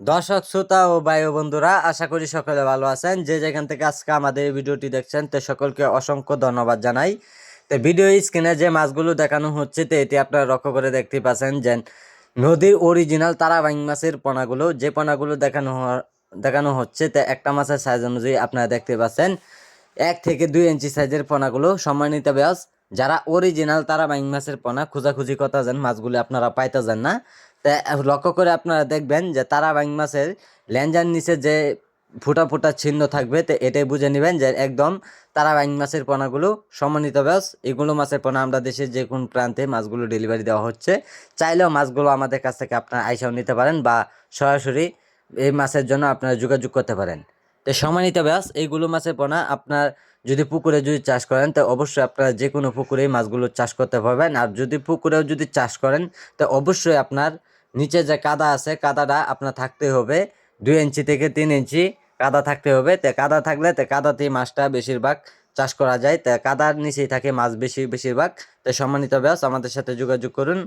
দর্শক, শ্রোতা ও বায়ু বন্ধুরা, আশা করি সকলে ভালো আছেন। যে যেখান থেকে আজকে আমাদের এই ভিডিওটি দেখছেন, তো সকলকে অসংখ্য ধন্যবাদ জানাই। তো ভিডিও স্ক্রিনে যে মাছগুলো দেখানো হচ্ছে, তো এটি আপনারা লক্ষ্য করে দেখতে পাচ্ছেন যে নদীর অরিজিনাল তারাবাইং মাছের পোনাগুলো, যে পোনাগুলো দেখানো দেখানো হচ্ছে, তো একটা মাছের সাইজ অনুযায়ী আপনারা দেখতে পাচ্ছেন। এক থেকে দুই ইঞ্চি সাইজের পোনাগুলো। সম্মানিত ব্যাস যারা অরিজিনাল তারা বাইং মাছের পোনা খোঁজাখুঁজি কথা যান মাছগুলো আপনারা পাইতে যান না। তা লক্ষ্য করে আপনারা দেখবেন যে তারা বাইং মাছের ল্যাঞ্জার নিচে যে ফুটা ফুটা ছিন্ন থাকবে, তো এটাই বুঝে নেবেন যে একদম তারা বাইং মাছের পোনাগুলো সমন্বিত ব্যাস। এগুলো মাছের পোনা আমরা দেশের যে কোন প্রান্তে মাছগুলো ডেলিভারি দেওয়া হচ্ছে। চাইলেও মাছগুলো আমাদের কাছ থেকে আপনারা আইসাও নিতে পারেন বা সরাসরি এই মাছের জন্য আপনারা যোগাযোগ করতে পারেন। তো সমানিত ব্যাস, এইগুলো মাছের পোনা আপনার যদি পুকুরে যদি চাষ করেন, তো অবশ্যই আপনারা যে কোনো পুকুরে মাছগুলো চাষ করতে পারবেন। আর যদি পুকুরেও যদি চাষ করেন, তো অবশ্যই আপনার নিচে যে কাদা আছে, কাদাটা আপনার থাকতে হবে। দুই ইঞ্চি থেকে তিন ইঞ্চি কাদা থাকতে হবে। তে কাদা থাকলে তে কাদাতেই মাছটা বেশিরভাগ চাষ করা যায়। তা কাদার নিচেই থাকে মাছ বেশি, বেশিরভাগ। তো সম্মানিত ব্যাস আমাদের সাথে যোগাযোগ করুন।